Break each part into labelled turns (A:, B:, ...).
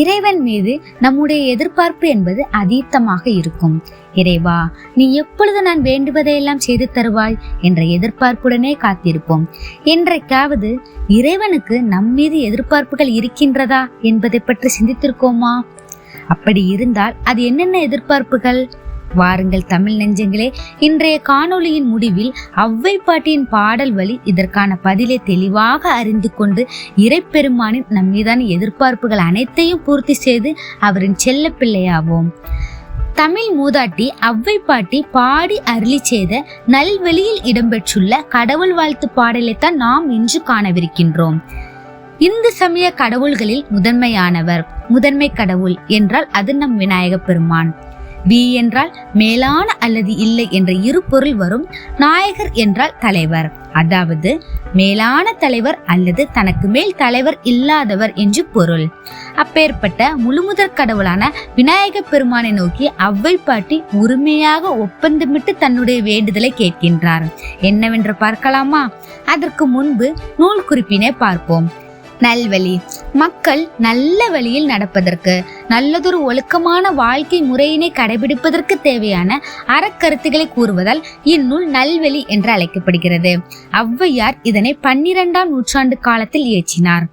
A: இறைவன் மீது நம்முடைய எதிர்பார்ப்பு என்பது அதீத்தமாக இருக்கும் இறைவா நீ எப்பொழுது நான் வேண்டுவதையெல்லாம் செய்து தருவாய் என்ற எதிர்பார்ப்புடனே காத்திருப்போம் என்றைக்காவது இறைவனுக்கு நம் மீது எதிர்பார்ப்புகள் இருக்கின்றதா என்பதை பற்றி சிந்தித்திருக்கோமா அப்படி இருந்தால் அது என்னென்ன எதிர்பார்ப்புகள் வாருங்கள் தமிழ் நெஞ்சங்களே இன்றைய காணொளியின் முடிவில் அவ்வை பாட்டியின் பாடல் வழி இதற்கான பதிலை தெளிவாக அறிந்து கொண்டு இறைப்பெருமானின் நம்மீதான எதிர்பார்ப்புகள் அனைத்தையும் பூர்த்தி செய்து அவரின் செல்ல பிள்ளையாவோம் தமிழ் மூதாட்டி அவ்வை பாட்டி பாடி அருளி செய்த நல்வெளியில் இடம்பெற்றுள்ள கடவுள் வாழ்த்து பாடலைத்தான் நாம் இன்று காணவிருக்கின்றோம் இந்து சமய கடவுள்களில் முதன்மையானவர் முதன்மை கடவுள் என்றால் அது நம் விநாயகப் பெருமான் பி என்றால் மேலான அல்லது இல்லை என்ற இரு பொருள் வரும் நாயகர் என்றால் தலைவர் அதாவது மேலான தலைவர் அல்லது தனக்கு மேல் தலைவர் இல்லாதவர் என்று பொருள் அப்பேற்பட்ட முழுமுதற் கடவுளான விநாயக பெருமானை நோக்கி அவ்வை பாட்டி உரிமையாக ஒப்பந்தமிட்டு தன்னுடைய வேண்டுதலை கேட்கின்றார் என்னவென்று பார்க்கலாமா அதற்கு முன்பு நூல் குறிப்பினை பார்ப்போம் நல்வழி மக்கள் நல்ல வழியில் நடப்பதற்கு நல்லதொரு ஒழுக்கமான வாழ்க்கை முறையினை கடைபிடிப்பதற்கு தேவையான அறக்கருத்துக்களை கூறுவதால் இந்நூல் நல்வழி என்று அழைக்கப்படுகிறது ஔவையார் இதனை பன்னிரெண்டாம் நூற்றாண்டு காலத்தில் இயற்றினார்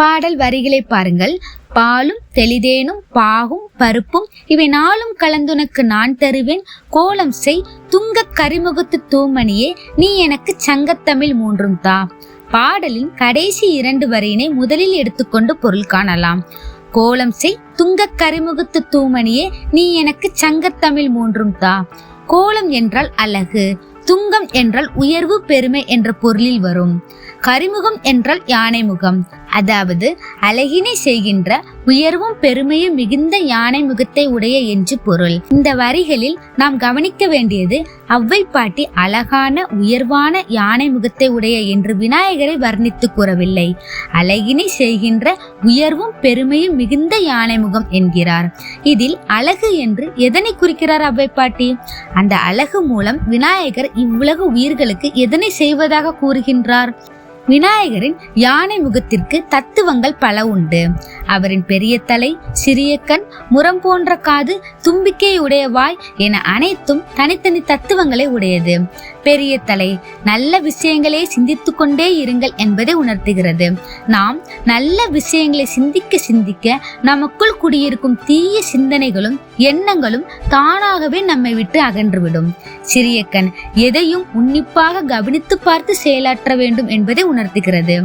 A: பாடல் வரிகளை பாருங்கள் பாலும் தெளிதேனும் பாகும் பருப்பும் இவை நாளும் கலந்துனக்கு நான் தருவேன் கோலம் செய் துங்க கரிமுகத்து தூமணியே நீ எனக்கு சங்கத்தமிழ் மூன்றும் தா பாடலின் கடைசி இரண்டு வரியினை முதலில் எடுத்துக்கொண்டு பொருள் காணலாம் கோலம் செய் துங்க கரிமுகத்து தூமணியே நீ எனக்கு சங்கத்தமிழ் மூன்றும் தா கோலம் என்றால் அழகு துங்கம் என்றால் உயர்வு பெருமை என்ற பொருளில் வரும் கரிமுகம் என்றால் யானை முகம் அதாவது அழகினை செய்கின்ற உயர்வும் பெருமையும் மிகுந்த யானை முகத்தை உடைய என்று பொருள் இந்த வரிகளில் நாம் கவனிக்க வேண்டியது அவ்வை பாட்டி அழகான உயர்வான யானை முகத்தை உடைய என்று விநாயகரை வர்ணித்து கூறவில்லை அழகினை செய்கின்ற உயர்வும் பெருமையும் மிகுந்த யானை முகம் என்கிறார் இதில் அழகு என்று எதனை குறிக்கிறார் அவ்வை பாட்டி அந்த அழகு மூலம் விநாயகர் இவ்வுலக உயிர்களுக்கு எதனை செய்வதாக கூறுகின்றார் விநாயகரின் யானை முகத்திற்கு தத்துவங்கள் பல உண்டு அவரின் பெரிய தலை சிறிய கண் முரம் போன்ற காது தும்பிக்கை உடைய வாய் என அனைத்தும் தனித்தனி தத்துவங்களை உடையது பெரிய தலை நல்ல விஷயங்களை சிந்தித்து கொண்டே இருங்கள் என்பதை உணர்த்துகிறது நாம் நல்ல விஷயங்களை சிந்திக்க சிந்திக்க நமக்குள் குடியிருக்கும் தீய சிந்தனைகளும் எண்ணங்களும் தானாகவே நம்மை விட்டு அகன்றுவிடும் சிறிய கண் எதையும் உன்னிப்பாக கவனித்து பார்த்து செயலாற்ற வேண்டும் என்பதை உணர்த்துகிறது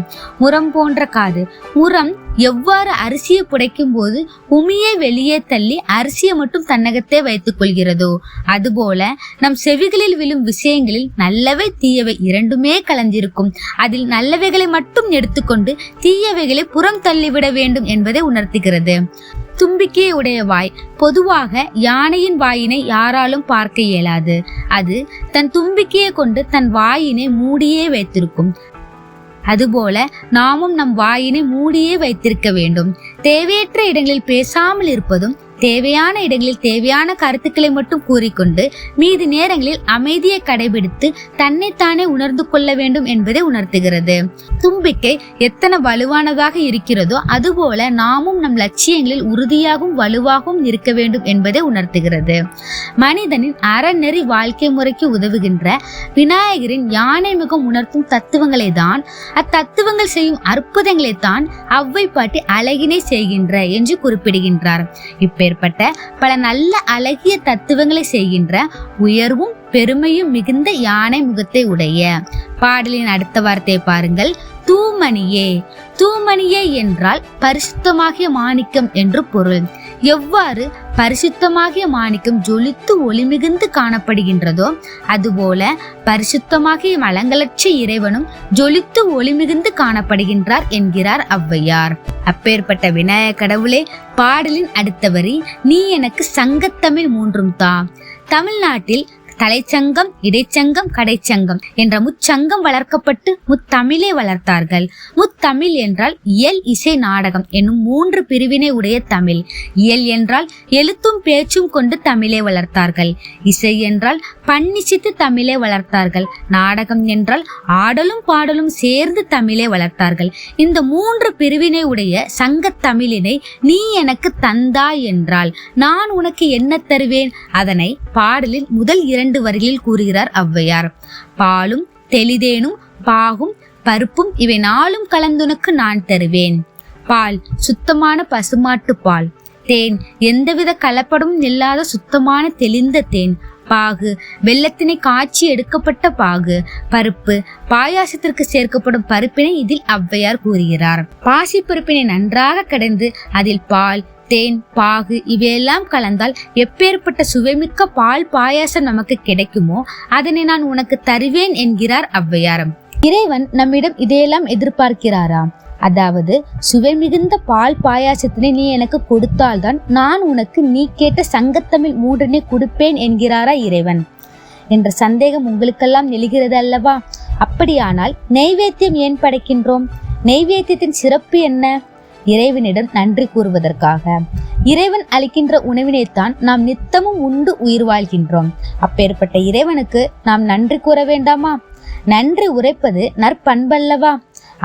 A: முரம் போன்ற காது முரம் எவ்வாறு அரிசியை புடைக்கும் போது உமியை வெளியே தள்ளி அரிசியை மட்டும் தன்னகத்தே வைத்துக் கொள்கிறதோ அதுபோல நம் செவிகளில் விழும் விஷயங்களில் நல்லவை தீயவை இரண்டுமே கலந்திருக்கும் அதில் நல்லவைகளை மட்டும் எடுத்துக்கொண்டு தீயவைகளை புறம் தள்ளிவிட வேண்டும் என்பதை உணர்த்துகிறது தும்பிக்கை உடைய வாய் பொதுவாக யானையின் வாயினை யாராலும் பார்க்க இயலாது அது தன் தும்பிக்கையை கொண்டு தன் வாயினை மூடியே வைத்திருக்கும் அதுபோல நாமும் நம் வாயினை மூடியே வைத்திருக்க வேண்டும் தேவையற்ற இடங்களில் பேசாமல் இருப்பதும் தேவையான இடங்களில் தேவையான கருத்துக்களை மட்டும் கூறிக்கொண்டு மீதி நேரங்களில் அமைதியை கடைபிடித்து தன்னைத்தானே உணர்ந்து கொள்ள வேண்டும் என்பதை உணர்த்துகிறது தும்பிக்கை எத்தனை வலுவானதாக இருக்கிறதோ அதுபோல நாமும் நம் லட்சியங்களில் உறுதியாகவும் வலுவாகவும் இருக்க வேண்டும் என்பதை உணர்த்துகிறது மனிதனின் அறநெறி வாழ்க்கை முறைக்கு உதவுகின்ற விநாயகரின் யானை முகம் உணர்த்தும் தத்துவங்களை தான் அத்தத்துவங்கள் செய்யும் அற்புதங்களை தான் அவ்வை பாட்டி அழகினை செய்கின்ற என்று குறிப்பிடுகின்றார் இப்பேர் மேற்பட்ட பல நல்ல அழகிய தத்துவங்களை செய்கின்ற உயர்வும் பெருமையும் மிகுந்த யானை முகத்தை உடைய பாடலின் அடுத்த வார்த்தையை பாருங்கள் தூமணியே தூமணியே என்றால் பரிசுத்தமாகிய மாணிக்கம் என்று பொருள் எவ்வாறு பரிசுத்தமாகிய மாணிக்கம் ஜொலித்து ஒளிமிகுந்து காணப்படுகின்றதோ அதுபோல பரிசுத்தமாகிய மலங்களற்ற இறைவனும் ஜொலித்து ஒளிமிகுந்து காணப்படுகின்றார் என்கிறார் ஔவையார் அப்பேற்பட்ட விநாயக கடவுளே பாடலின் அடுத்த வரி நீ எனக்கு சங்கத்தமிழ் மூன்றும் தா தமிழ்நாட்டில் தலைச்சங்கம் இடைச்சங்கம் கடைச்சங்கம் என்ற முச்சங்கம் வளர்க்கப்பட்டு முத்தமிழை வளர்த்தார்கள் முத்தமிழ் என்றால் இயல் இசை நாடகம் என்னும் மூன்று பிரிவினை உடைய தமிழ் இயல் என்றால் எழுத்தும் பேச்சும் கொண்டு தமிழை வளர்த்தார்கள் இசை என்றால் பன்னிசித்து தமிழை வளர்த்தார்கள் நாடகம் என்றால் ஆடலும் பாடலும் சேர்ந்து தமிழை வளர்த்தார்கள் இந்த மூன்று பிரிவினை உடைய சங்க தமிழினை நீ எனக்கு தந்தா என்றால் நான் உனக்கு என்ன தருவேன் அதனை பாடலில் முதல் இரண்டு இரண்டு வரிகளில் கூறுகிறார் ஔவையார் பாலும் தெளிதேனும் பாகும் பருப்பும் இவை நாளும் கலந்துனுக்கு நான் தருவேன் பால் சுத்தமான பசுமாட்டு பால் தேன் எந்தவித கலப்படமும் இல்லாத சுத்தமான தெளிந்த தேன் பாகு வெள்ளத்தினை காய்ச்சி எடுக்கப்பட்ட பாகு பருப்பு பாயாசத்திற்கு சேர்க்கப்படும் பருப்பினை இதில் ஔவையார் கூறுகிறார் பாசி பருப்பினை நன்றாக கடந்து அதில் பால் தேன் பாகு இவையெல்லாம் கலந்தால் எப்பேற்பட்ட சுவைமிக்க பால் பாயாசம் நமக்கு கிடைக்குமோ அதனை நான் உனக்கு தருவேன் என்கிறார் ஔவையாரம் இறைவன் நம்மிடம் இதையெல்லாம் எதிர்பார்க்கிறாராம் அதாவது சுவை மிகுந்த பால் பாயாசத்தினை நீ எனக்கு கொடுத்தால்தான் நான் உனக்கு நீ கேட்ட சங்கத்தமிழ் மூன்றனை கொடுப்பேன் என்கிறாரா இறைவன் என்ற சந்தேகம் உங்களுக்கெல்லாம் நெழுகிறது அல்லவா அப்படியானால் நெய்வேத்தியம் ஏன் படைக்கின்றோம் நெய்வேத்தியத்தின் சிறப்பு என்ன இறைவனிடம் நன்றி கூறுவதற்காக இறைவன் அளிக்கின்ற உணவினைத்தான் நாம் நித்தமும் உண்டு உயிர் வாழ்கின்றோம் அப்பேற்பட்ட இறைவனுக்கு நாம் நன்றி கூற வேண்டாமா நன்றி உரைப்பது நற்பண்பல்லவா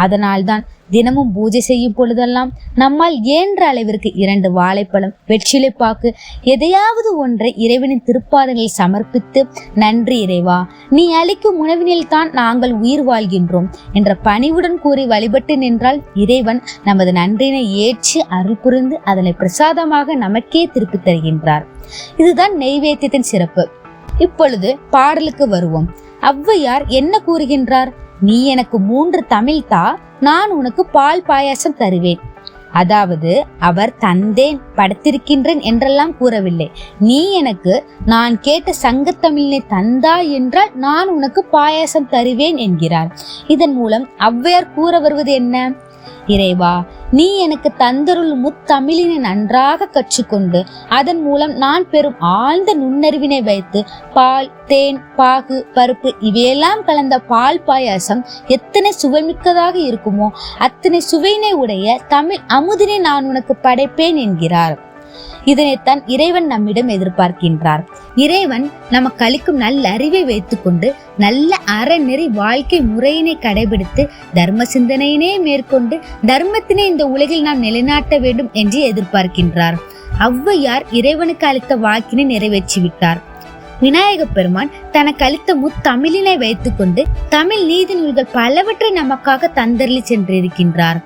A: அதனால்தான் தினமும் பூஜை செய்யும் பொழுதெல்லாம் நம்மால் இயன்ற அளவிற்கு இரண்டு வாழைப்பழம் வெற்றிலைப்பாக்கு எதையாவது ஒன்றை இறைவனின் திருப்பாதங்களில் சமர்ப்பித்து நன்றி இறைவா நீ அளிக்கும் உணவினில் தான் நாங்கள் உயிர் வாழ்கின்றோம் என்ற பணிவுடன் கூறி வழிபட்டு நின்றால் இறைவன் நமது நன்றினை ஏற்று அருள் புரிந்து அதனை பிரசாதமாக நமக்கே திருப்பி தருகின்றார் இதுதான் நெய்வேத்தியத்தின் சிறப்பு இப்பொழுது பாடலுக்கு வருவோம் ஔவையார் என்ன கூறுகின்றார் நீ எனக்கு மூன்று தமிழ் தா நான் உனக்கு பால் பாயாசம் தருவேன் அதாவது அவர் தந்தேன் படைத்திருக்கின்றேன் என்றெல்லாம் கூறவில்லை நீ எனக்கு நான் கேட்ட சங்கத்தமிழினை தந்தா என்றால் நான் உனக்கு பாயாசம் தருவேன் என்கிறார் இதன் மூலம் ஔவையார் கூற வருவது என்ன இறைவா நீ எனக்கு தந்தருள் முத்தமிழினை நன்றாக கற்றுக்கொண்டு அதன் மூலம் நான் பெறும் ஆழ்ந்த நுண்ணறிவினை வைத்து பால் தேன் பாகு பருப்பு இவையெல்லாம் கலந்த பால் பாயாசம் எத்தனை சுவைமிக்கதாக இருக்குமோ அத்தனை சுவையினை உடைய தமிழ் அமுதினை நான் உனக்கு படைப்பேன் என்கிறார் இதனைத்தான் இறைவன் நம்மிடம் எதிர்பார்க்கின்றார் இறைவன் நமக்கு அளிக்கும் நல்ல அறிவை வைத்துக்கொண்டு நல்ல அறநெறி வாழ்க்கை முறையினை கடைபிடித்து தர்ம சிந்தனையினே மேற்கொண்டு தர்மத்தினை இந்த உலகில் நாம் நிலைநாட்ட வேண்டும் என்று எதிர்பார்க்கின்றார் ஔவையார் இறைவனுக்கு அளித்த வாக்கினை நிறைவேற்றிவிட்டார் விநாயக பெருமான் தனக்கு அளித்த முத்தமிழினை வைத்துக்கொண்டு தமிழ் நீதி நூல்கள் பலவற்றை நமக்காக தந்தருளி சென்றிருக்கின்றார்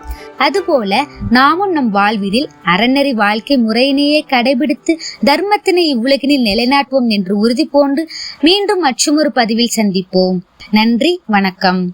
A: அதுபோல நாமும் நம் வாழ்வில் அறநெறி வாழ்க்கை முறையினையே கடைபிடித்து தர்மத்தினை இவ்வுலகினில் நிலைநாட்டுவோம் என்று உறுதி பூண்டு மீண்டும் மற்றொரு பதிவில் சந்திப்போம் நன்றி வணக்கம்